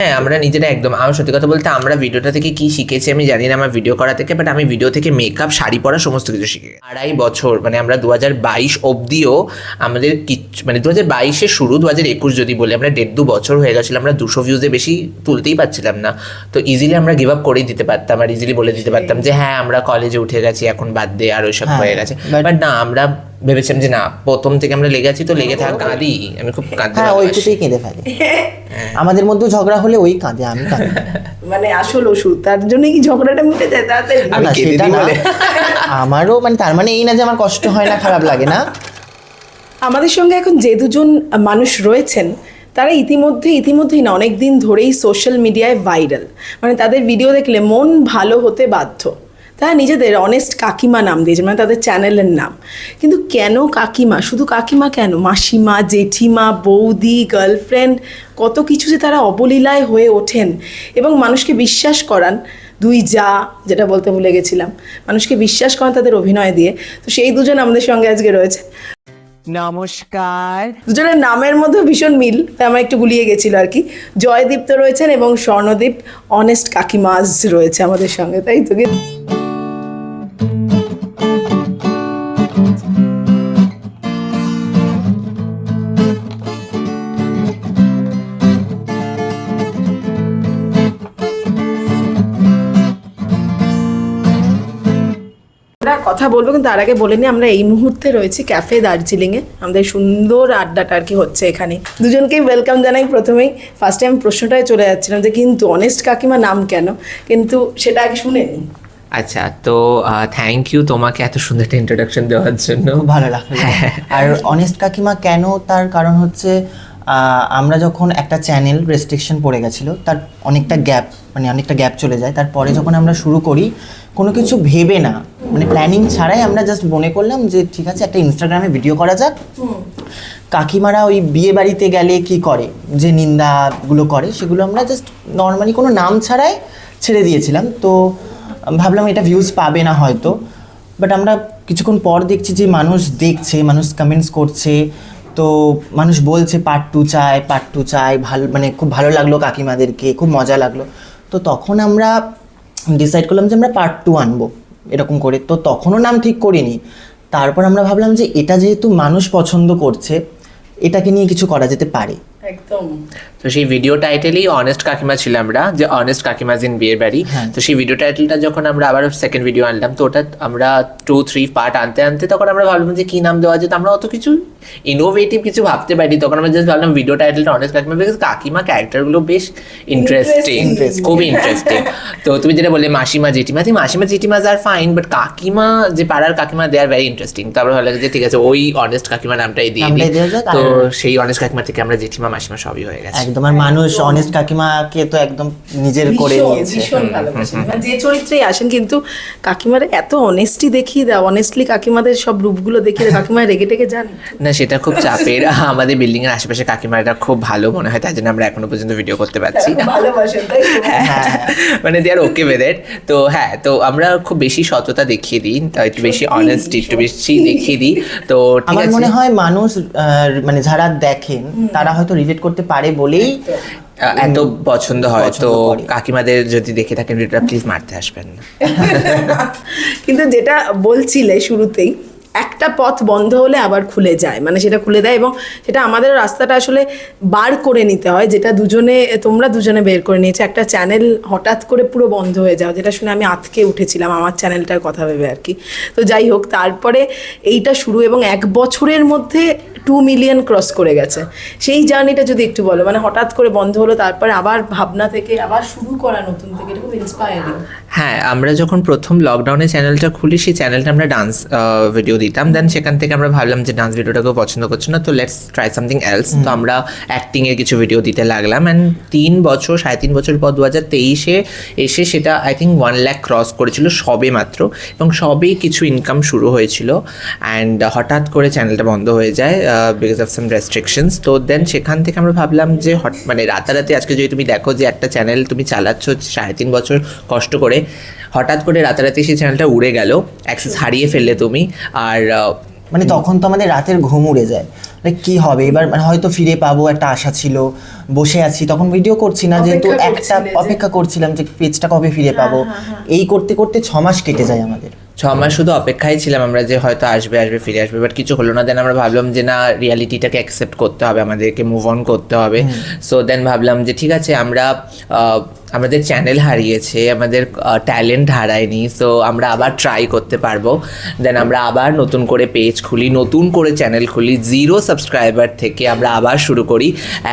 হ্যাঁ আমরা নিজেরা একদম আমার সত্যি কথা বলতে আমরা ভিডিওটা থেকে কি শিখেছি আমি জানি না আমার ভিডিও করা থেকে বাট আমি ভিডিও থেকে মেকআপ শাড়ি পরা সমস্ত কিছু শিখে। আড়াই বছর মানে আমরা দু হাজার বাইশ অবধিও আমাদের কিচ্ছু মানে দু হাজার বাইশের শুরু দু হাজার একুশ যদি বলি আমরা দেড় দু বছর হয়ে গেছিল আমরা দুশো ভিউজে বেশি তুলতেই পারছিলাম না তো ইজিলি আমরা গিভ আপ করেই দিতে পারতাম আর ইজিলি বলে দিতে পারতাম যে হ্যাঁ আমরা কলেজে উঠে গেছি এখন বাদ দে আর ওইসব হ্যাঁ, হয়ে গেছে বাট না আমরা ভেবেছিলাম যে না প্রথম থেকে আমরা লেগে আছি তো লেগে থাকা কাঁদি। আমি খুব কাঁদতে হ্যাঁ। ওইটুকুই কেঁদে ফেলে। আমাদের মধ্যে ঝগড়া হলে ওই কাঁদে আমি কাঁদি। মানে আসল ওষুধ তার জন্য কি ঝগড়াটা মিটে যায়? তাড়াতাড়ি আমি না, কেঁদে সেটা না। আমারও মানে তার মানে এই না যে আমার কষ্ট হয় না খারাপ লাগে না। আমাদের সঙ্গে এখন যে দুজন মানুষ রয়েছেন তারা ইতিমধ্যে ইতিমধ্যেই না অনেক দিন ধরেই সোশ্যাল মিডিয়ায় ভাইরাল মানে তাদের ভিডিও দেখলে মন ভালো হতে বাধ্য। তারা নিজেদের অনেস্ট কাকিমা নাম দিয়েছে মানে তাদের চ্যানেলের নাম। কিন্তু কেন কাকিমা? শুধু কাকিমা কেন? মাসিমা জেঠিমা বৌদি গার্লফ্রেন্ড কত কিছু যে তারা অবলীলায় হয়ে ওঠেন। এবং মানুষকে বিশ্বাস করান দুই যা যেটা বলতে ভুলে গেছিলাম। মানুষকে বিশ্বাস করান তাদের অভিনয় দিয়ে। তো সেই দুজন আমাদের সঙ্গে আজকে রয়েছে। নমস্কার। দুজনের নামের মধ্যে ভীষণ মিল তাই আমার একটু গুলিয়ে গেছিল আর কি। জয়দীপ তো রয়েছেন এবং স্বর্ণদীপ অনেস্ট কাকিমাজ রয়েছে আমাদের সঙ্গে তাই তো? বলব কিন্তু তার আগে বলে নিই আমরা এই মুহূর্তে রয়েছি ক্যাফে দার্জিলিংয়ে। আমাদের সুন্দর আড্ডাটা আর কি হচ্ছে এখানে। দুজনকেই ওয়েলকাম জানাই প্রথমেই। ফার্স্ট টাইম প্রশ্নটায় চলে যাচ্ছিলাম যে কিন্তু অনেস্ট কাকিমা নাম কেন? কিন্তু সেটা আগে শুনে নিই আচ্ছা তো থ্যাংক ইউ তোমাকে এত সুন্দর একটা ইন্ট্রোডাকশন দেওয়ার জন্য। ভালো লাগল। আর অনেস্ট কাকিমা কেন? তার কারণ হচ্ছে আমরা যখন একটা চ্যানেল রেস্ট্রিকশন পড়ে গেছিল তার অনেকটা গ্যাপ মানে অনেকটা গ্যাপ চলে যায়। তারপরে যখন আমরা শুরু করি কোনো কিছু ভেবে না মানে প্ল্যানিং ছাড়াই আমরা জাস্ট মনে করলাম যে ঠিক আছে একটা ইনস্টাগ্রামে ভিডিও করা যাক। কাকিমারা ওই বিয়ে বাড়িতে গেলে কি করে? যে নিন্দাগুলো করে সেগুলো আমরা জাস্ট নর্মালি কোনো নাম ছাড়াই ছেড়ে দিয়েছিলাম। তো ভাবলাম এটা ভিউজ পাবে না হয়তো। বাট আমরা কিছুক্ষণ পর দেখছি যে মানুষ দেখছে মানুষ কমেন্টস করছে। তো মানুষ বলছে পার্ট টু চায় পার্ট টু চায় ভালো মানে খুব ভালো লাগল কাকিমাদেরকে, খুব মজা লাগল। তো তখন আমরা ডিসাইড করলাম যে আমরা পার্ট টু আনব, এরকম করে। তো তখনও নাম ঠিক করিনি। তারপর আমরা ভাবলাম যে এটা যেহেতু মানুষ পছন্দ করছে, এটাকে নিয়ে কিছু করা যেতে পারে। একদম। তো সেই ভিডিও টাইটেলই অনেস্ট কাকিমা ছিল আমরা যে অনেস্ট কাকিমাজ ইন বিয়ের বাড়ি। তো সেই ভিডিও টাইটেলটা যখন আমরা আবার সেকেন্ড ভিডিও আনলাম তো ওটা আমরা টু থ্রি পার্ট আনতে আনতে তখন আমরা ভাবলাম যে কি নাম দেওয়া যেত আমরা অত কিছু ইনোভেটিভ কিছু ভাবতে পারি তখন আমরা জাস্ট ভাবলাম ভিডিও টাইটেলটা অনেস্ট কাকিমা বিকজ কাকিমা ক্যারেক্টারগুলো বেশ ইন্টারেস্টিং. খুবই ইন্টারেস্টিং তো তুমি যেটা বললে মাসিমা জেঠিমা তুমি মাসিমা জেঠিমাজ আর ফাইন বাট কাকিমা যে পাড়ার কাকিমা দে আর ভেরি ইন্টারেস্টিং তো আমরা ভাবলাম যে ঠিক আছে ওই অনেস্ট কাকিমা নামটাই দিয়ে দিই। তো সেই অনেস্ট কাকিমা থেকে আমরা জেঠিমা মাসিমা সবই হয়ে গেছে। একদম আর মানুষ অনেস্ট কাকিমাকে তো একদম নিজের করে নিয়েছে। ভীষণ মানে যে চরিত্রেই আসেন কিন্তু কাকিমার এত অনেস্টি দেখিয়ে দেয় অনেস্টলি কাকিমাদের সব রূপগুলো দেখিয়ে দেয় কাকিমা রেগে টেগে যান? না সেটা খুব চাপের। আমাদের বিল্ডিং এর আশেপাশে কাকিমারা খুব ভালো মনে হয় তাই জন্য আমরা এখনও পর্যন্ত ভিডিও করতে পারছি? হ্যাঁ মানে দে আর ওকে উইথ তো হ্যাঁ তো আমরা খুব বেশি সততা দেখিয়ে দিই তো একটু বেশি অনেস্টি একটু বেশি দেখিয়ে দিই। তো আমার মনে হয় মানুষ মানে যারা দেখেন তারা হয়তো রিলেট করতে পারে বলেই এত পছন্দ হয় তো কাকিমাদের যদি দেখে থাকেন ভিডিওটা প্লিজ মারতে আসবেন না। কিন্তু যেটা বলছিলে শুরুতেই একটা পথ বন্ধ হলে আবার খুলে যায় মানে সেটা খুলে দেয় এবং সেটা আমাদের রাস্তাটা আসলে বার করে নিতে হয় যেটা দুজনে তোমরা দুজনে বের করে নিয়েছে। একটা চ্যানেল হঠাৎ করে পুরো বন্ধ হয়ে যাও যেটা শুনে আমি আতকে উঠেছিলাম আমার চ্যানেলটার কথা ভেবে আর কি। তো যাই হোক তারপরে এইটা শুরু এবং এক বছরের মধ্যে টু মিলিয়ন ক্রস করে গেছে। সেই জার্নিটা যদি একটু বলো মানে হঠাৎ করে বন্ধ হলো তারপরে আবার ভাবনা থেকে আবার শুরু করা নতুন থেকে এটা খুব ইন্সপায়ারিং হ্যাঁ আমরা যখন প্রথম লকডাউনে চ্যানেলটা খুলি সেই চ্যানেলটা আমরা ডান্স ভিডিও দিতাম। দেন সেখান থেকে আমরা ভাবলাম যে ডান্স ভিডিওটাকেও পছন্দ করছে না তো লেটস ট্রাই সামথিং এলস তো আমরা অ্যাক্টিংয়ের কিছু ভিডিও দিতে লাগলাম। অ্যান্ড তিন বছর সাড়ে তিন বছর পর দু হাজার তেইশে এসে সেটা I think one lakh cross করেছিল সবে মাত্র। এবং সবেই কিছু ইনকাম শুরু হয়েছিল। অ্যান্ড হঠাৎ করে চ্যানেলটা বন্ধ হয়ে যায়। বিকজ অফ সাম রেস্ট্রিকশনস তো দেন সেখান থেকে আমরা ভাবলাম যে হট মানে রাতারাতি আজকে যদি তুমি দেখো যে একটা চ্যানেল তুমি চালাচ্ছ সাড়ে তিন বছর কষ্ট করে হঠাৎ করে রাতারাতি সেই চ্যানেলটা উড়ে গেল অ্যাক্সেস হারিয়ে ফেললে তুমি আর মানে তখন তো আমাদের রাতের ঘুম উড়ে যায়। মানে কি হবে? এবার মানে হয়তো ফিরে পাবো একটা আশা ছিল বসে আছি তখন ভিডিও করছি না যেহেতু একটা অপেক্ষা করছিলাম যে পেজটা কবে ফিরে পাবো। এই করতে করতে ছ মাস কেটে যায় আমাদের। ছ মাস শুধু অপেক্ষায় ছিলাম আমরা যে হয়তো আসবে আসবে ফিরে আসবে বাট কিছু হলো না দেন আমরা ভাবলাম যে না রিয়ালিটিটাকে অ্যাকসেপ্ট করতে হবে আমাদেরকে মুভ অন করতে হবে। সো দেন ভাবলাম যে ঠিক আছে আমরা আমাদের চ্যানেল হারিয়েছে আমাদের ট্যালেন্ট হারায়নি সো আমরা আবার ট্রাই করতে পারব। দেন আমরা আবার নতুন করে পেজ খুলি নতুন করে চ্যানেল খুলি জিরো সাবস্ক্রাইবার থেকে আমরা আবার শুরু করি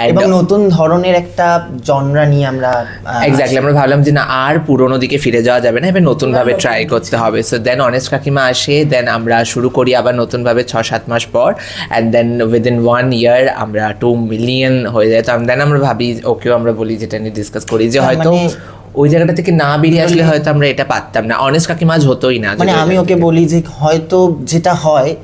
এবং নতুন ধরনের একটা জনরা নিয়ে আমরা এক্স্যাক্টলি আমরা ভাবলাম যে না আর পুরোনো দিকে ফিরে যাওয়া যাবে না এবার নতুনভাবে ট্রাই করতে হবে। সো দেন অনেস্ট কাকিমা আসে দেন আমরা শুরু করি আবার নতুনভাবে ছ সাত মাস পর and then within one year আমরা টু মিলিয়ন হয়ে যায়। তো দেন আমরা ভাবি ওকেও আমরা বলি যেটা নিয়ে ডিসকাস করি যে হ্যাঁ, হয়তো মানে- ওই জায়গাটা থেকে না বেরিয়ে আসলে হয়তো আমরা এটা পারতাম না। অনেস্ট কাকিমাজ হতোই না। মানে আমি ওকে বলি যে হয়তো যেটা হয়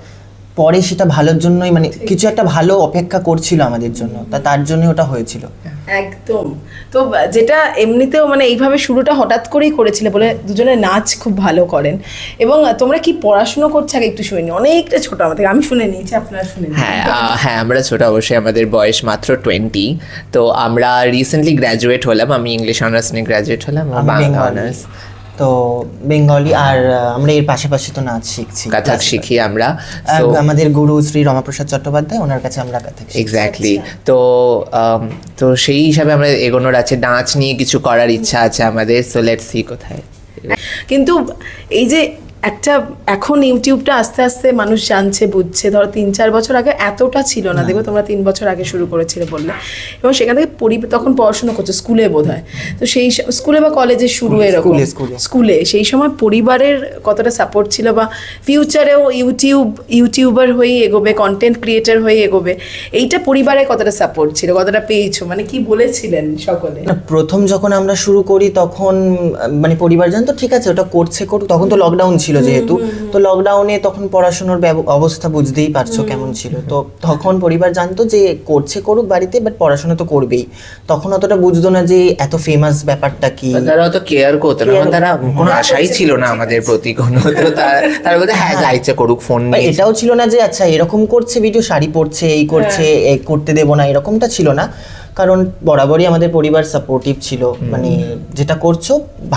পরে সেটা ভালোর জন্যই মানে কিছু একটা ভালো অপেক্ষা করছিল আমাদের জন্য তা তার জন্য ওটা হয়েছিল। একদম। তো যেটা এমনিতেও মানে এইভাবে শুরুটা হঠাৎ করেই করেছিলে বলে দুজনে নাচ খুব ভালো করেন। এবং তোমরা কি পড়াশুনো করছ আগে একটু শুনি অনেকটা ছোট থেকে আমি শুনে নিয়েছি আপনারা শুনে হ্যাঁ হ্যাঁ আমরা ছোট অবশ্যই আমাদের বয়স মাত্র টোয়েন্টি তো আমরা রিসেন্টলি গ্র্যাজুয়েট হলাম আমি ইংলিশ অনার্স নিয়ে গ্র্যাজুয়েট হলাম বাংলা অনার্স তো বেঙ্গলি আর আমরা এর পাশাপাশি তো নাচ শিখছি। কাথাক শিখি আমরা। আমাদের গুরু শ্রী রমাপ্রসাদ চট্টোপাধ্যায় ওনার কাছে আমরা কাথাক শিখি এক্স্যাক্টলি তো তো সেই হিসাবে আমরা এগোনোর আছে। নাচ নিয়ে কিছু করার ইচ্ছা আছে আমাদের। সো লেটস সি কোথায়। কিন্তু এই যে একটা এখন ইউটিউবটা আস্তে আস্তে মানুষ জানছে বুঝছে। ধরো তিন চার বছর আগে এতটা ছিল না। দেখো তোমরা তিন বছর আগে শুরু করেছিলে বললে। এবং সেখান থেকে পরি তখন পড়াশোনা করছ স্কুলে বোধ হয় তো সেই স্কুলে বা কলেজে শুরু এরকম। স্কুলে, সেই সময় পরিবারের কতটা সাপোর্ট ছিল বা ফিউচারেও ইউটিউব ইউটিউবার হয়ে এগোবে কন্টেন্ট ক্রিয়েটার হয়ে এগোবে এইটা পরিবারে কতটা সাপোর্ট ছিল? কতটা পেয়েছ? মানে কি বলেছিলেন সকলে? প্রথম যখন আমরা শুরু করি তখন মানে পরিবার জানতো ঠিক আছে ওটা করছে করুক তখন তো লকডাউন ছিল। যেহেতু। তো লকডাউনে তখন পড়াশোনার অবস্থা বুঝতেই পারছ কেমন ছিল। তো তখন পরিবার জানতো যে করছে করুক বাড়িতে বাট পড়াশোনা তো করবেই। তখন অতটা বুঝতো না যে এত ফেমাস ব্যাপারটা কি। তারা অত কেয়ার করতো না। তারা কোনো আশাই ছিল না আমাদের প্রতি। কোনো তো তারা বলতে হ্যাঁ যা ইচ্ছা করুক ফোন বা এটাও ছিল না যে আচ্ছা এরকম করছে ভিডিও শাড়ি পরছে এই করছে এই করতে দেবো না এরকমটা ছিল না। কারণ বরাবরই আমাদের পরিবার সাপোর্টিভ ছিল। মানে যেটা করছ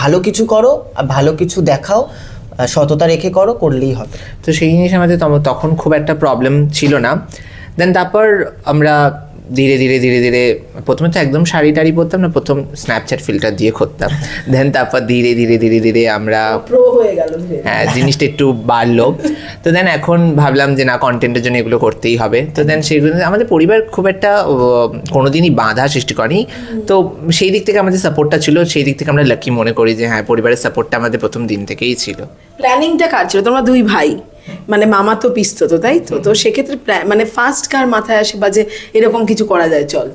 ভালো কিছু করো আর ভালো কিছু দেখাও। সততা রেখে করো করলেই হবে। তো সেই জিনিস আমাদের তখন খুব একটা প্রবলেম ছিল না। দেন তারপর আমরা ধীরে ধীরে ধীরে ধীরে প্রথমে তো একদম শাড়ি টাড়ি পরতাম না প্রথম স্ন্যাপচ্যাট ফিল্টার দিয়ে করতাম। দেন তারপর ধীরে ধীরে ধীরে ধীরে আমরা প্রো হয়ে হ্যাঁ জিনিসটা একটু বাড়লো। তো দেন এখন ভাবলাম যে না কন্টেন্টের জন্য এগুলো করতেই হবে। তো দেন সেগুলো আমাদের পরিবার খুব একটা কোনোদিনই বাধা সৃষ্টি করেনি। তো সেই দিক থেকে আমাদের সাপোর্টটা ছিল সেই দিক থেকে আমরা লাকি মনে করি যে হ্যাঁ পরিবারের সাপোর্টটা আমাদের প্রথম দিন থেকেই ছিল। প্ল্যানিংটা কার ছিল? তোমরা দুই ভাই। মানে মামা তো পিস্ত তো, তাই তো? তো সেক্ষেত্রে মানে ফার্স্ট কার মাথায় আসে বা যে এরকম কিছু করা যায়, চল।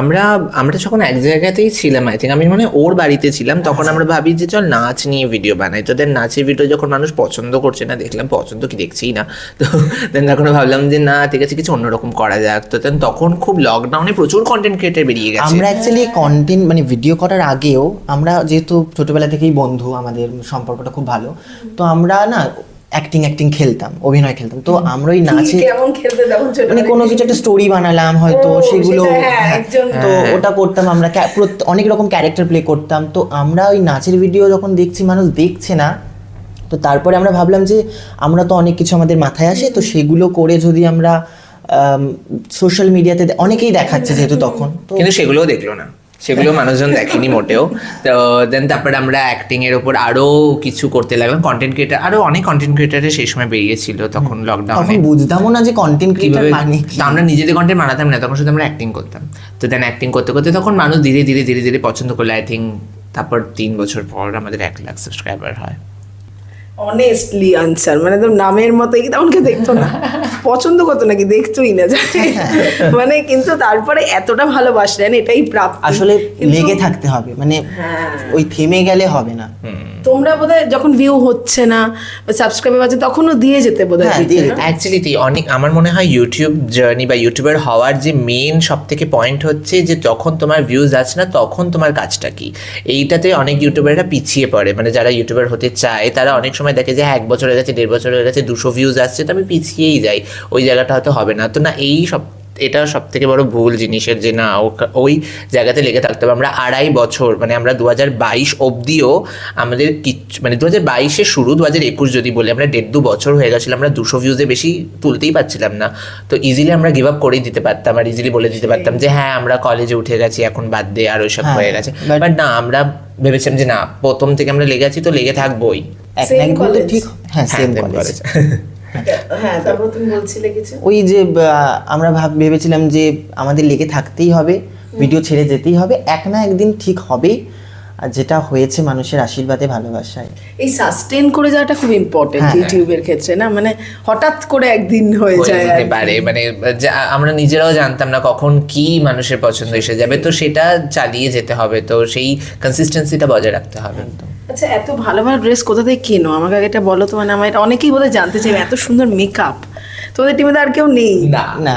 আমরা আমরা যখন এক জায়গাতেই ছিলাম আই থিঙ্ক আমি মানে ওর বাড়িতে ছিলাম তখন আমরা ভাবি যে চল নাচ নিয়ে ভিডিও বানাই। তো দেন নাচের ভিডিও যখন মানুষ পছন্দ করছে না দেখলাম পছন্দ কি দেখছেই না। তো দেন তখন ভাবলাম যে না ঠিক আছে কিছু অন্যরকম করা যাক। তো দেন তখন খুব লকডাউনে প্রচুর কন্টেন্ট ক্রিয়েটার বেরিয়ে গেছে। আমরা অ্যাকচুয়ালি কন্টেন্ট মানে ভিডিও করার আগেও আমরা যেহেতু ছোটবেলা থেকেই বন্ধু আমাদের সম্পর্কটা খুব ভালো। তো আমরা না অ্যাক্টিং অ্যাক্টিং খেলতাম অভিনয় খেলতাম। তো আমরা ওই নাচে মানে কোনো কিছু একটা স্টোরি বানালাম হয়তো সেগুলো হ্যাঁ, হ্যাঁ, তো ওটা করতাম আমরা। অনেক রকম ক্যারেক্টার প্লে করতাম। তো আমরা ওই নাচের ভিডিও যখন দেখছি মানুষ দেখছে না তো তারপরে আমরা ভাবলাম যে আমরা তো অনেক কিছু আমাদের মাথায় আসে তো সেগুলো করে যদি আমরা সোশ্যাল মিডিয়াতে অনেকেই দেখাচ্ছে যেহেতু তখন। তো কিন্তু সেগুলোও দেখল না। সেগুলো মানুষজন দেখেনি মোটেও। তো দেন তারপরে আমরা অ্যাক্টিং এর উপর আরও কিছু করতে লাগলাম। কন্টেন্ট ক্রিয়েটার আরও অনেক কন্টেন্ট ক্রিয়েটারে সেই সময় বেরিয়েছিল তখন লকডাউনে বুঝতামও না যে কন্টেন্ট ক্রিয়েটার মানে তো আমরা নিজেদের কন্টেন্ট বানাতাম না তখন শুধু আমরা অ্যাক্টিং করতাম। তো দেন অ্যাক্টিং করতে করতে তখন মানুষ ধীরে ধীরে ধীরে ধীরে পছন্দ করল আই থিঙ্ক তারপর তিন বছর পর আমাদের এক লাখ সাবস্ক্রাইবার হয়। অনেস্টলি আনসার মানে তো নামের মতো কি তেমন কেউ দেখতো না। পছন্দ করতো নাকি দেখতোই না। মানে কিন্তু তারপরে এতটা ভালোবাসলেন এটাই প্রাপ্ত। আসলে লেগে থাকতে হবে মানে হ্যাঁ। ওই থেমে গেলে হবে না। হুম। তোমরা বোধহয় যখন ভিউ হচ্ছে না সাবস্ক্রাইবার আছে তখনও দিয়ে যেতে বোধহয় হ্যাঁ? অ্যাকচুয়ালি অনেক আমার মনে হয় ইউটিউব জার্নি বা ইউটিউবার হওয়ার যে মেন সব থেকে পয়েন্ট হচ্ছে যে যখন তোমার ভিউজ আসে না তখন তোমার কাজটা কি? এইটাতে অনেক ইউটিউবাররা পিছিয়ে পড়ে। মানে যারা ইউটিউবার হতে চায় তারা অনেক সময় দেখে যে হ্যাঁ এক বছর হয়ে গেছে দেড় বছর হয়ে গেছে দুশো ভিউজ আসছে তো আমি পিছিয়েই যাই। ওই জায়গাটা হয়তো হবে না। তো না এই সব এটা সব থেকে বড় ভুল জিনিসের যে না ও- ওই জায়গাতে লেগে থাকতে হবে। আমরা আড়াই বছর মানে আমরা দু হাজার বাইশ অবধিও আমাদের কিচ্ছু মানে দু হাজার বাইশে শুরু দু হাজার একুশ যদি বলি আমরা দেড় দু বছর হয়ে গেছিল আমরা দুশো ভিউজে বেশি তুলতেই পারছিলাম না। তো ইজিলি আমরা গিভ আপ করেই দিতে পারতাম আর ইজিলি বলে দিতে পারতাম যে হ্যাঁ আমরা কলেজে উঠে গেছি এখন বাদ দে আর ওইসব হ্যাঁ, হয়ে গেছে। বাট না আমরা ভেবেছিলাম যে না প্রথম থেকে আমরা লেগে আছি তো লেগে থাকবোই? ঠিক হ্যাঁ সেম same কলেজ college। হ্যাঁ তারপর তুমি বলছিলে কিছু? ওই যে আমরা ভাব ভেবেছিলাম যে আমাদের লেগে থাকতেই হবে ভিডিও ছেড়ে যেতেই হবে এক না একদিন ঠিক হবেই আর যেটা হয়েছে মানুষের আশীর্বাদে ভালোবাসায়। এই সাস্টেন করে যাওয়াটা খুব ইম্পর্টেন্ট হ্যাঁ। ইউটিউবের ক্ষেত্রে না? মানে হঠাৎ করে একদিন হয়ে যায় যেতে পারে মানে যা- আমরা নিজেরাও জানতাম না কখন কি মানুষের পছন্দ এসে যাবে তো সেটা চালিয়ে যেতে হবে তো সেই কনসিস্টেন্সিটা বজায় রাখতে হবে। আচ্ছা এত ভালো ভালো ড্রেস কোথা থেকে কেনো? আমাকে আগে এটা বলো তো মানে আমার এটা অনেকেই বোধহয় জানতে চাই এত সুন্দর মেকআপ তোমাদের টিমে তো আর কেউ নেই। না না,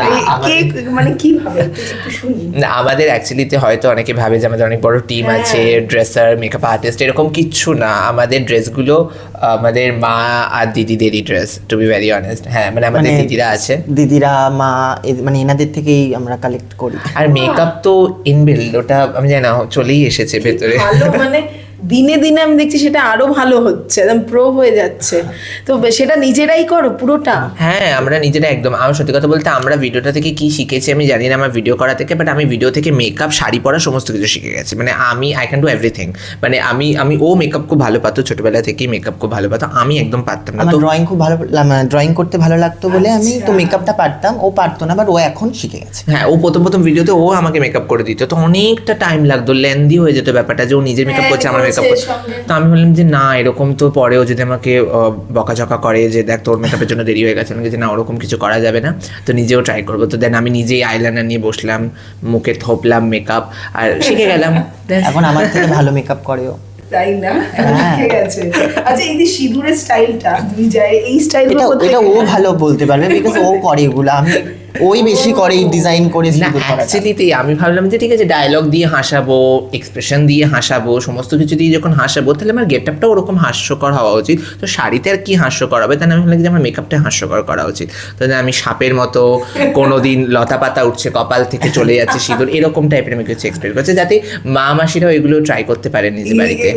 কে মানে কি ভাবে? একটু একটু শুনি। না আমাদের অ্যাকচুয়ালিতে হয়তো অনেকে ভাবে যে আমাদের অনেক বড় টিম হ্যাঁ। আছে ড্রেসার মেকআপ আর্টিস্ট এরকম কিচ্ছু না। আমাদের ড্রেসগুলো আমাদের মা আর দিদিদেরই dress to be very honest হ্যাঁ মানে আমাদের মানে দিদিরা আছে। দিদিরা মা এ- মানে এনাদের থেকেই আমরা কালেক্ট করি। আর মেকআপ তো ইনবিল্ড ওটা আমি জানি না চলেই এসেছে ভেতরে। মানে দিনে দিনে আমি দেখছি সেটা আরও ভালো হচ্ছে একদম প্রো হয়ে যাচ্ছে। তো সেটা নিজেরাই করো পুরোটা। হ্যাঁ আমরা নিজেরা একদম আমার সত্যি কথা বলতে আমরা ভিডিওটা থেকে কি শিখেছি আমি জানি না আমার ভিডিও করা থেকে বাট আমি ভিডিও থেকে মেকআপ শাড়ি পরা সমস্ত কিছু শিখে গেছি। মানে আমি আই ক্যান ডু এভরিথিং মানে আমি আমি ও মেকআপ খুব ভালো পাতো ছোটবেলা থেকেই মেকআপ খুব ভালো পাতো আমি একদম পারতাম না। তো ড্রয়িং খুব ভালো ড্রয়িং করতে ভালো লাগতো বলে আমি তো আচ্ছা। মেকআপটা পারতাম ও পারতো না বাট ও এখন শিখে গেছে। হ্যাঁ ও প্রথম প্রথম ভিডিওতে ও আমাকে মেকআপ করে দিত তো অনেকটা টাইম লাগতো লেন্দি হয়ে যেত ব্যাপারটা যে ও নিজের মেকআপ হ্যাঁ, করছে আমার মেকআপ করছে। তো আমি বললাম যে না এরকম তো পরেও যদি আমাকে আহ, বকাঝকা করে যে দেখ তোর মেকআপের জন্য দেরি হয়ে গেছে যে না ওরকম কিছু করা যাবে না তো নিজেও ট্রাই করব। তো দেন আমি নিজেই আইলাইনার নিয়ে বসলাম মুখে থপলাম মেকআপ আর শিখে গেলাম। এখন আমার থেকে ভালো মেকআপ করেও। তাই না? হ্যাঁ। ঠিক আছে আচ্ছা এই যে সিঁদুরের স্টাইলটা যাই এই স্টাইল এটা এটা ও ভালো বলতে পারবে বিকজ ও করে এগুলো। আমি ওই বেশি করে ডিজাইন করে না অ্যাকচুয়ালিতেই আমি ভাবলাম যে ঠিক আছে ডায়লগ দিয়ে হাসাবো এক্সপ্রেশন দিয়ে হাসাবো সমস্ত কিছু দিয়ে যখন হাসাবো তাহলে আমার গেট আপটা ওরকম হাস্যকর হওয়া উচিত। তো শাড়িতে আর কি হাস্যকর হবে? তাহলে আমি ভাবলাম যে আমার মেকআপটা হাস্যকর করা উচিত। তো আমি সাপের মতো কোনো দিন লতা পাতা উঠছে কপাল থেকে চলে যাচ্ছে সিঁদুর এরকম টাইপের আমি কিছু এক্সপেক্ট করছি। যাতে মা মাসিরাও এগুলো ট্রাই করতে পারেন নিজ বাড়িতে।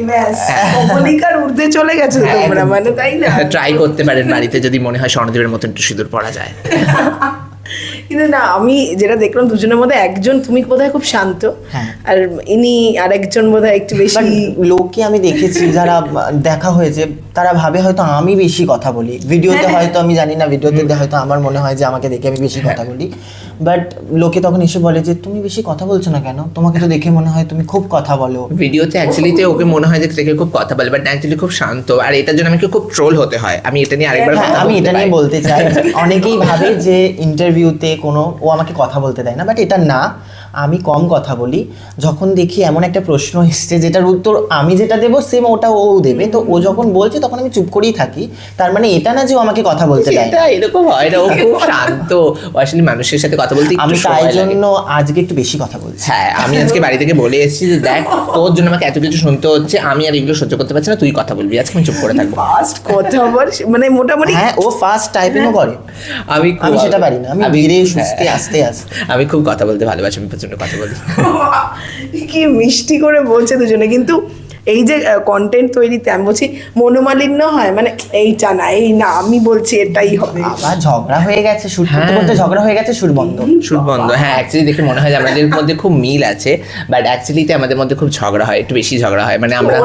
উর্ধে চলে গেছো হ্যাঁ, তোমরা মানে তাই না? ট্রাই করতে পারেন বাড়িতে যদি মনে হয় স্বর্ণদেবের মতো একটু সিঁদুর পরা যায়। কিন্তু না আমি যেটা দেখলাম দুজনের মধ্যে একজন তুমি বোধহয় খুব শান্ত হ্যাঁ। আর ইনি আর একজন বোধহয় একটু বেশি লোককে আমি দেখেছি যারা দেখা হয়েছে তারা ভাবে হয়তো আমি বেশি কথা বলি ভিডিওতে হ্যাঁ। হয়তো আমি জানি না ভিডিওতে হয়তো আমার মনে হয় যে আমাকে দেখে আমি বেশি কথা বলি বাট লোকে তখন এসে বলে যে তুমি বেশি কথা বলছো না কেন? তোমাকে তো দেখে মনে হয় তুমি খুব কথা বলো। ভিডিওতে অ্যাকচুয়ালিতে ওকে মনে হয় যে দেখে খুব কথা বলে। বাট অ্যাকচুয়ালি খুব শান্ত। আর এটার জন্য আমাকে খুব ট্রোল হতে হয়। আমি এটা নিয়ে আরেকবার হ্যাঁ আমি এটা নিয়ে বলতে চাই। অনেকেই ভাবে যে ইন্টারভিউতে কোনো ও আমাকে কথা বলতে দেয় না। বাট এটা না। আমি কম কথা বলি যখন দেখি এমন একটা প্রশ্ন এসছে যেটার উত্তর আমি যেটা দেবো সেম ওটা ও দেবে। তো ও যখন বলছে তখন আমি চুপ করেই থাকি। তার মানে এটা না যে ও আমাকে কথা বলতে দেয় এটা এরকম হয় না ও খুব শান্ত। আসলে মানুষের সাথে কথা বলতে একটু আমি তাই জন্য আজকে একটু বেশি কথা বলছি। হ্যাঁ আমি আজকে বাড়ি থেকে বলে এসেছি যে দেখ তোর জন্য আমাকে এত কিছু শুনতে হচ্ছে আমি আর এগুলো সহ্য করতে পারছি না তুই কথা বলবি আজকে আমি চুপ করে থাকব। ফার্স্ট কথা বল মানে মোটামুটি হ্যাঁ ও ফার্স্ট টাইপিংও করে। আমি খুব- আমি সেটা পারি না আমি ধীরে সুস্থে হ্যাঁ। আস্তে আস্তে। আমি খুব কথা বলতে ভালোবাসি প্রচণ্ড কথা বলি। কি মিষ্টি করে বলছে দুজনে কিন্তু এই যে কন্টেন্ট তৈরিতে আমি বলছি মনোমালিন্য হয় মানে এইটা না এই না আমি বলছি এটাই হবে। আবার ঝগড়া হয়ে গেছে শুট করতে হ্যাঁ। করতে ঝগড়া হয়ে গেছে শুট বন্ধ। সুর বন্ধ হ্যাঁ অ্যাকচুয়ালি দেখে মনে হয় যে আমাদের মধ্যে খুব মিল আছে বাট অ্যাকচুয়ালিতে আমাদের মধ্যে খুব ঝগড়া হয় একটু বেশি ঝগড়া হয় মানে আমরা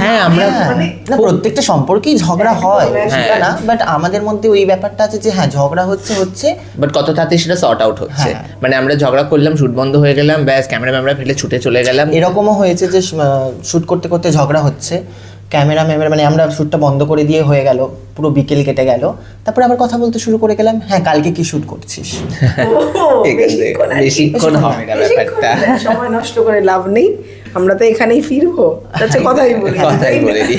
হ্যাঁ আমরা হ্যাঁ, মানে না প্রত্যেকটা সম্পর্কেই ঝগড়া হয় হ্যাঁ। সেটা না বাট আমাদের মধ্যে ওই ব্যাপারটা আছে যে হ্যাঁ ঝগড়া হচ্ছে হচ্ছে। বাট কত তাড়াতাড়ি সেটা সর্ট আউট হচ্ছে। মানে আমরা ঝগড়া করলাম শুট বন্ধ হয়ে গেলাম ব্যাস ক্যামেরা ম্যামেরা ফেলে ছুটে চলে গেলাম। এরকমও হয়েছে যে শুট করতে করতে করতে ঝগড়া হচ্ছে। ক্যামেরা ম্যামেরা মানে আমরা শ্যুটটা বন্ধ করে দিয়ে হয়ে গেল পুরো বিকেল কেটে গেল। তারপরে আবার কথা বলতে শুরু করে গেলাম হ্যাঁ কালকে কি শ্যুট করছিস? বেশিক্ষণ হবে না ব্যাপারটা। সময় নষ্ট করে লাভ নেই। আমরা তো এখানেই ফিরবো। আচ্ছা কথাই বলি কথাই বলে দিই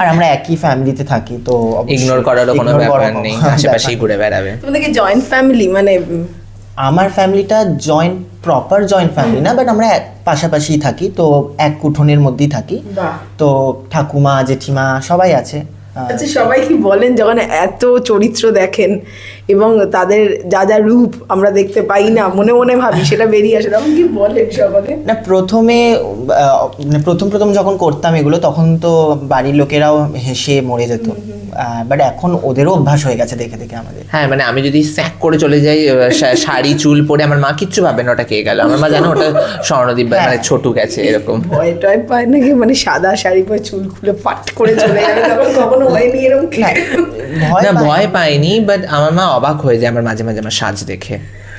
আর আমরা একই ফ্যামিলিতে থাকি তো ইগনোর করারও কোনো ব্যাপার নেই আশেপাশেই ঘুরে বেড়াবে। তোমাদের কি জয়েন্ট ফ্যামিলি মানে আমার ফ্যামিলিটা জয়েন্ট প্রপার জয়েন্ট ফ্যামিলি না বাট আমরা এক পাশাপাশি থাকি তো এক কুঠোনের মধ্যেই থাকি। তো ঠাকুমা জেঠিমা সবাই আছে। আচ্ছা সবাই কি বলেন যখন এত চরিত্র দেখেন? এবং তাদের যা যা রূপ আমরা দেখতে পাই না মনে মনে ভাবি সেটা বেরিয়ে আসে। তখন কি বলেন সবাই না প্রথমে মানে প্রথম প্রথম যখন করতাম এগুলো তখন তো বাড়ির লোকেরাও হেসে মরে যেত। বাট এখন ওদেরও অভ্যাস হয়ে গেছে দেখে দেখে আমাদের। হ্যাঁ মানে আমি যদি স্যাক করে চলে যাই শা- শাড়ি চুল পরে আমার মা কিচ্ছু ভাবে না ওটা কে গেল। আমার মা জানো ওটা স্বর্ণদীপ বা মানে ছোটু গেছে এরকম। ভয় টয় পায় নাকি? মানে সাদা শাড়ি পরে চুল খুলে ফাট করে চলে যাবে তখন কখনো হয়নি এরকম না, ভয় না ভয় পাইনি বাট আমার মা অবাক হয়ে যায় আমার মাঝে মাঝে আমার সাজ দেখে।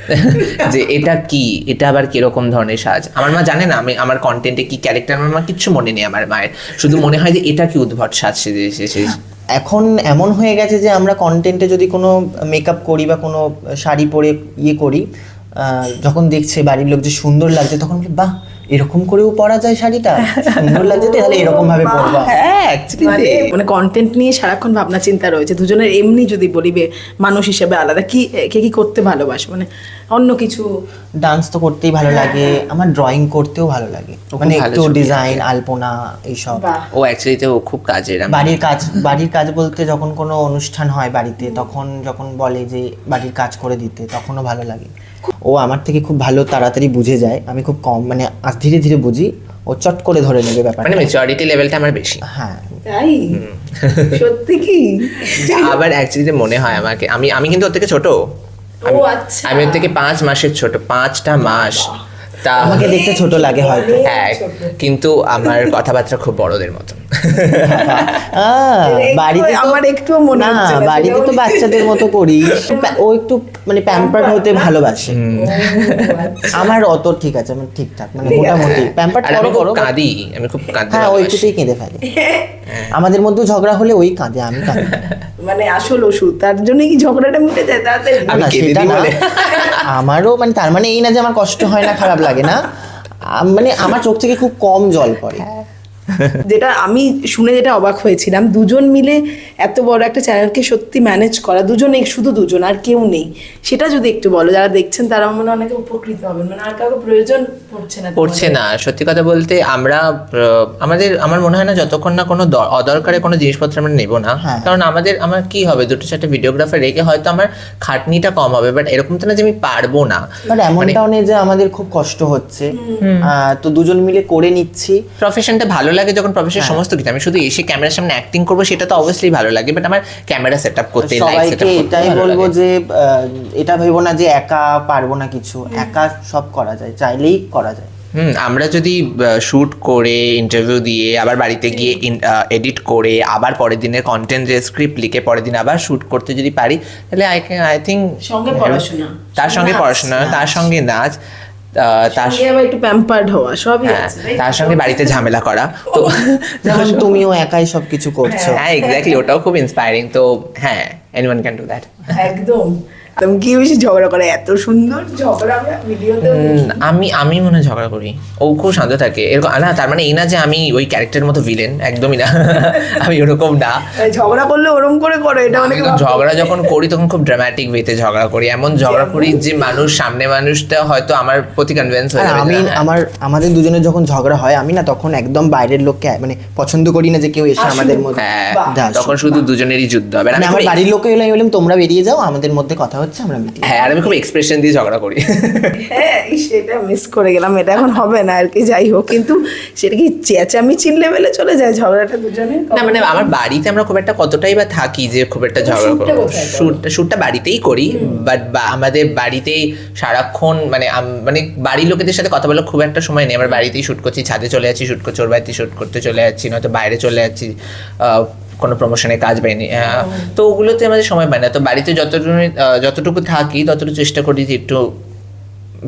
যে এটা কি? এটা আবার কীরকম ধরনের সাজ? আমার মা জানে না, আমি আমার কন্টেন্টে কি ক্যারেক্টার আমার মা কিচ্ছু মনে নেই আমার মায়ের। শুধু মনে হয় যে এটা কি উদ্ভট সাজ সেজে এখন এমন হয়ে গেছে যে আমরা কন্টেন্টে যদি কোনো মেকআপ করি বা কোনো শাড়ি পরে ইয়ে করি যখন দেখছে বাড়ির লোক যে সুন্দর লাগছে, তখন বাহ এরকম করেও পরা যায় শাড়িটা? সুন্দর লাগছে তাহলে এরকম ভাবে পরবা। হ্যাঁ মানে মানে কন্টেন্ট নিয়ে সারাক্ষণ ভাবনা চিন্তা রয়েছে দুজনের এমনি যদি বলি বে, মানুষ হিসেবে আলাদা। কি কে কি করতে ভালোবাসে? মানে অন্য কিছু? ডান্স তো করতেই ভালো লাগে আমার ড্রয়িং করতেও ভালো লাগে। মানে একটু ডিজাইন আলপনা এইসব। ও অ্যাকচুয়ালি ও খুব কাজের বাড়ির কাজ বাড়ির কাজ বলতে যখন কোনো অনুষ্ঠান হয় বাড়িতে তখন যখন বলে যে বাড়ির কাজ করে দিতে তখনও ভালো লাগে। ও আমার থেকে খুব ভালো তাড়াতাড়ি বুঝে যায়। আমি খুব কম মানে আজ ধীরে ধীরে বুঝি ও চট করে ধরে নেবে মানে ব্যাপারটা মেচুরিটি লেভেলটা আমার বেশি। হ্যাঁ। তাই? সত্যি কি? আবার অ্যাকচুয়ালি মনে হয় আমাকে। আমি আমি কিন্তু ওর থেকে ছোট। ও আচ্ছা। আমি ওর থেকে পাঁচ মাসের ছোট পাঁচটা মাস। তা আমাকে দেখতে ছোট লাগে হয়তো। হ্যাঁ কিন্তু আমার কথাবার্তা খুব বড়দের মতো আহ, বাড়িতে আমার একটুও মনে না বাড়িতে তো বাচ্চাদের মতো করি ও একটু মানে প্যাম্পার্ড হতে ভালোবাসে। আমার অত ঠিক আছে আমি ঠিকঠাক মানে মোটামুটি। প্যাম্পার্ড করো করো কাঁদি আমি খুব কাঁদতে হ্যাঁ ভালোবাসি। ওইটুকুই কেঁদে ফেলে। আমাদের মধ্যে ঝগড়া হলে ওই কাঁদে আমি কাঁদি। মানে আসল ওষুধ তার জন্য কি ঝগড়াটা মিটে যায়? তাড়াতাড়ি আমি কেঁদে দিই বলে। আমারও মানে তার মানে এই না যে আমার কষ্ট হয় না খারাপ লাগে না। মানে আমার চোখ থেকে খুব কম জল পড়ে। যেটা আমি শুনে যেটা অবাক হয়েছিলাম দুজন মিলে এত বড় একটা চ্যানেলকে সত্যি ম্যানেজ করা দুজনেই শুধু দুজন আর কেউ নেই। সেটা যদি একটু বলো যারা দেখছেন তারা মনে হয় অনেকে উপকৃত হবেন। মানে আর কাউকে প্রয়োজন পড়ছে না পড়ছে না। সত্যি কথা বলতে আমরা আমাদের আমার মনে হয় না যতক্ষণ না কোনো দ- অদরকারে কোনো জিনিসপত্র আমরা নেব না। হ্যাঁ। কারণ আমাদের আমার কি হবে দুটো চারটে ভিডিওগ্রাফার রেখে হয়তো আমার খাটনিটা কম হবে বাট এরকম তো না যে আমি পারব না। বাট এমনটাও নেই যে আমাদের খুব কষ্ট হচ্ছে। আহ, তো দুজন মিলে করে নিচ্ছি। প্রফেশনটা ভালো লাগে যখন প্রফেশন সমস্ত কিছু আমি শুধু এসে ক্যামেরার সামনে অ্যাক্টিং করব সেটা তো অবশ্যই ভালো লাগে বাট আমার ক্যামেরা সেট আপ করতে এটাই বলব যে এটা ভেবো না যে একা পারব না কিছু একা সব করা যায় চাইলেই করা যায়। হুম আমরা যদি শুট করে ইন্টারভিউ দিয়ে আবার বাড়িতে গিয়ে এডিট করে আবার পরের দিনের কন্টেন্ট স্ক্রিপ্ট লিখে পরের দিন আবার শুট করতে যদি পারি তাহলে আই আই থিঙ্ক সঙ্গে পড়াশোনা। তার সঙ্গে পড়াশোনা তার সঙ্গে নাচ। তার সঙ্গে আবার একটু প্যাম্পার্ড হওয়া সবই হ্যাঁ, তার সঙ্গে বাড়িতে ঝামেলা করা। তো যেমন তুমিও একাই সবকিছু করছ। হ্যাঁ এক্স্যাক্টলি ওটাও খুব ইন্সপায়ারিং তো হ্যাঁ এনিওয়ান ক্যান ডু দ্যাট একদম। কি বেশি ঝগড়া করে? এত সুন্দর ঝগড়া আমরা ভিডিওতে আমি আমি মনে হয় ঝগড়া করি। ও খুব শান্ত থাকে। এরকম না তার মানে এই না যে আমি ওই ক্যারেক্টারের মতো ভিলেন একদমই না। আমি ওরকম না। ঝগড়া করলে ওরম করে করে এটা অনেকে ঝগড়া যখন করি তখন খুব ড্রামাটিক ওয়েতে ঝগড়া করি। এমন ঝগড়া করি যে মানুষ সামনে মানুষটা হয়তো আমার প্রতি কনভিন্স হয়ে আমি আমার আমাদের দুজনের যখন ঝগড়া হয় আমি না তখন একদম বাইরের লোককে মানে পছন্দ করি না যে কেউ এসে আমাদের মধ্যে হ্যাঁ। তখন শুধু দুজনেরই যুদ্ধ হবে। মানে আমি আমার বাড়ির লোকে হলে আমি বললাম তোমরা বেরিয়ে যাও আমাদের মধ্যে কথা হচ্ছে। আমরা মিটিয়ে হ্যাঁ আর আমি খুব এক্সপ্রেশন দিয়ে ঝগড়া করি। হ্যাঁ সেটা মিস করে গেলাম এটা এখন হবে না আর কি যাই হোক কিন্তু সেটা কি চেঁচামেচির লেভেলে চলে যায় ঝগড়াটা দুজনে? না মানে আমার বাড়িতে আমরা খুব একটা কতটাই বা থাকি যে খুব একটা ঝগড়া shoot টা করব? শুটটা শুটটা বাড়িতেই করি বাট আমাদের বাড়িতেই সারাক্ষণ মানে আম- মানে বাড়ির লোকেদের সাথে কথা বলার খুব একটা সময় নেই। আমরা বাড়িতেই শুট করছি ছাদে চলে যাচ্ছি শুট করছি ওর বাড়িতে শুট করতে চলে যাচ্ছি নয়তো বাইরে চলে যাচ্ছি আহ, কোনো প্রমোশনে কাজ পাইনি তো ওগুলোতে আমাদের সময় পাই না। তো বাড়িতে যতটুকু যতটুকু থাকি ততটুকু চেষ্টা করি যে একটু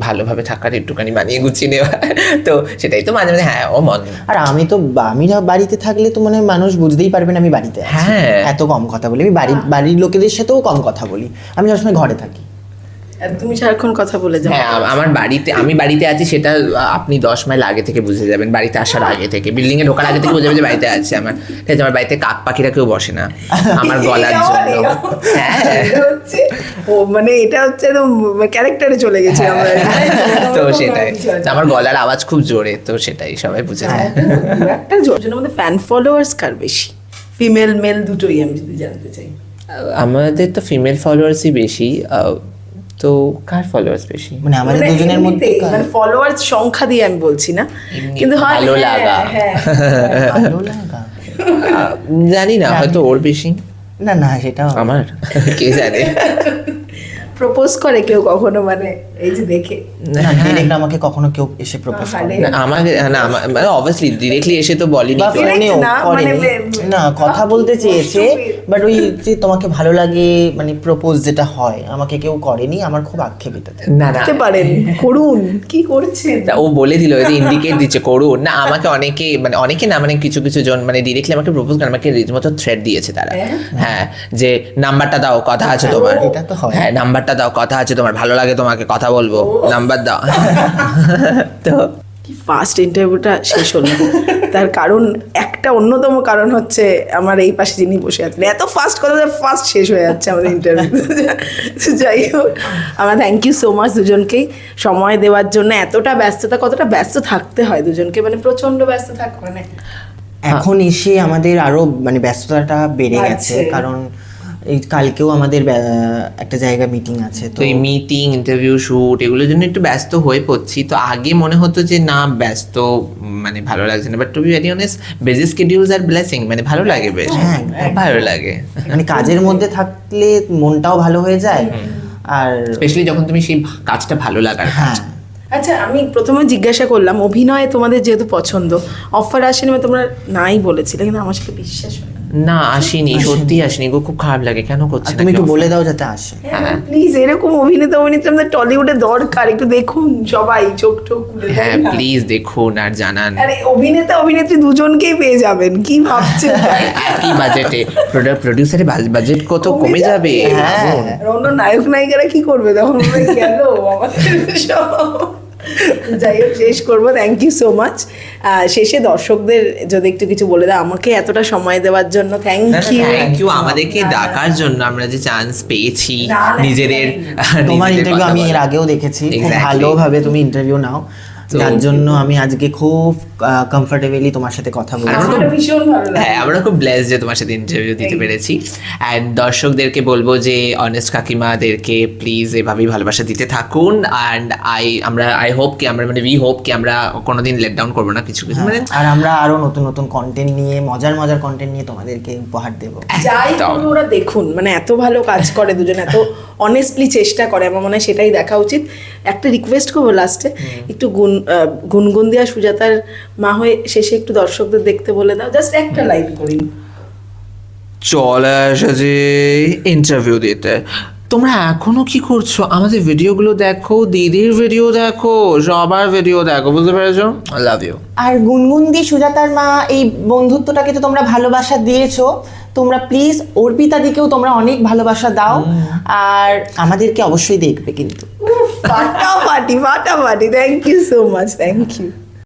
ভালোভাবে থাকার একটুখানি বানিয়ে গুছিয়ে নেওয়া তো সেটাই তো মাঝে মাঝে হ্যাঁ ও মন। আর আমি তো আমি বাড়িতে থাকলে তো মানে মানুষ বুঝতেই পারবে না আমি বাড়িতে। হ্যাঁ। এত কম কথা বলি। আমি বাড়ির বাড়ির লোকেদের সাথেও কম কথা বলি। আমি সবসময় ঘরে থাকি। তুমি সারাক্ষণ কথা বলে যাও। হ্যাঁ আমার বাড়িতে আমি বাড়িতে আছি সেটা আপনি দশ মাইল আগে থেকে বুঝে যাবেন বাড়িতে আসার আগে থেকে। বিল্ডিং এ ঢোকার আগে থেকে বুঝে যাবেন যে বাড়িতে আছে আমার। ঠিক আছে আমার বাড়িতে কাক পাখিরা কেউ বসে না। আমার গলার জন্য। হ্যাঁ। ও মানে এটা হচ্ছে ক্যারেক্টারে চলে গেছে আমরা তো সেটাই। আমার গলার আওয়াজ খুব জোরে তো সেটাই সবাই বুঝে যায় একটা জনের মধ্যে ফ্যান ফলোয়ার্স কার বেশি? ফিমেল মেল দুটোই আমি যদি জানতে চাই। আমাদের তো ফিমেল ফলোয়ার্সই বেশি। তো কার ফলোয়ার্স বেশি? মানে আমাদের মানে দুজনের মধ্যে মানে ফলোয়ার্স সংখ্যা দিয়ে আমি বলছি না। কিন্তু হয় ভালো হ্যাঁ, লাগা। হ্যাঁ। ভালো লাগা? জানি না হয়তো ওর বেশি। না না সেটা আমার? কে জানে? প্রপোজ করে কেউ কখনো মানে এই যে দেখে। ডিরেক্ট আমাকে কখনো কেউ এসে প্রপোজ করে না, আমাকে না মানে অবভিয়াসলি ডিরেক্টলি এসে তো বলিনি না, করেনি মানে কথা বলতে চেয়েছে বাট ওই যে তোমাকে ভালো লাগে মানে প্রপোজ যেটা হয় আমাকে কেউ করেনি আমার খুব আক্ষেপ না পারেন করুন কি করছেন? ও বলে দিল যে ইন্ডিকেট দিচ্ছে করুন। না আমাকে অনেকে মানে অনেকে না মানে কিছু কিছু জন মানে ডিরেক্টলি আমাকে প্রপোজ করে আমাকে রীতিমতো থ্রেড দিয়েছে তারা। হ্যাঁ। যে নাম্বারটা দাও কথা আছে তোমার। এটা তো হয়। হ্যাঁ নাম্বারটা দাও কথা আছে তোমার ভালো লাগে তোমাকে কথা বলব নাম্বার দাও। তো কি ফার্স্ট ইন্টারভিউটা শেষ হলো। তার কারণ একটা অন্যতম কারণ হচ্ছে আমার এই পাশে যিনি বসে আছেন। এত ফার্স্ট কথা ফার্স্ট শেষ হয়ে যাচ্ছে আমাদের ইন্টারভিউ যাই হোক আমরা থ্যাংক ইউ সো মাচ দুজনকেই সময় দেওয়ার জন্য। এতটা ব্যস্ততা কতটা ব্যস্ত থাকতে হয় দুজনকে? মানে প্রচণ্ড ব্যস্ত থাক মানে এখন এসে আমাদের আরও মানে ব্যস্ততাটা বেড়ে গেছে। কারণ এই কালকেও আমাদের ব্যা- একটা জায়গা মিটিং আছে তো এই মিটিং ইন্টারভিউ শুট এগুলোর জন্য একটু ব্যস্ত হয়ে পড়ছি। তো আগে মনে হতো যে না ব্যস্ত মানে ভালো লাগছে না। But to be very honest busy schedules R blessing মানে ভালো লাগে বেশ। হ্যাঁ, ভালো লাগে। মানে কাজের মধ্যে থাকলে মনটাও ভালো হয়ে যায় আর স্পেশালি যখন তুমি সেই কাজটা ভালো লাগার হ্যাঁ। আচ্ছা আমি প্রথমে জিজ্ঞাসা করলাম অভিনয়ে তোমাদের যেহেতু পছন্দ অফার আসেনি বা তোমরা নাই বলেছিলে কিন্তু আমার সাথে বিশ্বাস হয় না আসেনি সত্যি আসেনি। গো খুব খারাপ লাগে। কেন করছে তুমি একটু বলে দাও যাতে আসে। প্লিজ এরকম অভিনেতা অভিনেত্রী আমাদের টলিউডে দরকার। একটু দেখুন সবাই চোখ টোক হ্যাঁ প্লিজ দেখুন আর জানান। আরে অভিনেতা অভিনেত্রী দুজনকেই পেয়ে যাবেন। কি ভাবছেন? একই বাজেটে প্রডিউসারের বাজেট কত কমে যাবে? হ্যাঁ। আর অন্য নায়ক নায়িকারা কি করবে? তখন হয় গেল আমাদের সব। যাই হোক শেষ করব। থ্যাংক ইউ সো মাচ শেষে দর্শকদের যদি একটু কিছু বলে দাও আমাকে এতটা সময় দেওয়ার জন্য থ্যাংক ইউ থ্যাংক ইউ আমাদেরকে ডাকার জন্য আমরা যে চান্স পেয়েছি নিজেদের তোমার ইন্টারভিউ আমি এর আগেও দেখেছি খুব ভালোভাবে তুমি ইন্টারভিউ নাও। যার জন্য আমি আজকে খুব কমফোর্টেবলি তোমার সাথে কথা বলছি। আমরা আমার ভীষণ ভালো লাগে। হ্যাঁ আমরা খুব ব্লেস যে তোমার সাথে ইন্টারভিউ দিতে পেরেছি। অ্যান্ড দর্শকদেরকে বলব যে অনেস্ট কাকিমাদেরকে প্লিজ এভাবেই ভালোবাসা দিতে থাকুন। অ্যান্ড আই আমরা আই হোপ কি আমরা মানে উই হোপ কি আমরা কোনোদিন লেট ডাউন করব না কিছু কিছু। মানে আর আমরা আরও নতুন নতুন কন্টেন্ট নিয়ে মজার মজার কন্টেন্ট নিয়ে তোমাদেরকে উপহার দেবো। যাই ওরা দেখুন মানে এত ভালো কাজ করে দুজন এত অনেস্টলি চেষ্টা করে আমার মনে হয় সেটাই দেখা উচিত। একটা রিকোয়েস্ট করব লাস্টে একটু গুন গুনগুন দিয়া সুজাতার মা হয়ে শেষে একটু দর্শকদের দেখতে বলে দাও জাস্ট একটা লাইন করি। চলে এসেছি ইন্টারভিউ দিতে। তোমরা এখনও কি করছ? আমাদের ভিডিওগুলো দেখো দিদির ভিডিও দেখো সবার ভিডিও দেখো বুঝতে পেরেছ? লাভ ইউ আর গুনগুন দি সুজাতার মা এই বন্ধুত্বটাকে তো তোমরা ভালোবাসা দিয়েছ। তোমরা প্লিজ অর্পিতা দিকেও তোমরা অনেক ভালোবাসা দাও। আর আমাদেরকে অবশ্যই দেখবে কিন্তু। ফাটাফাটি ফাটাফাটি। Thank you so much thank you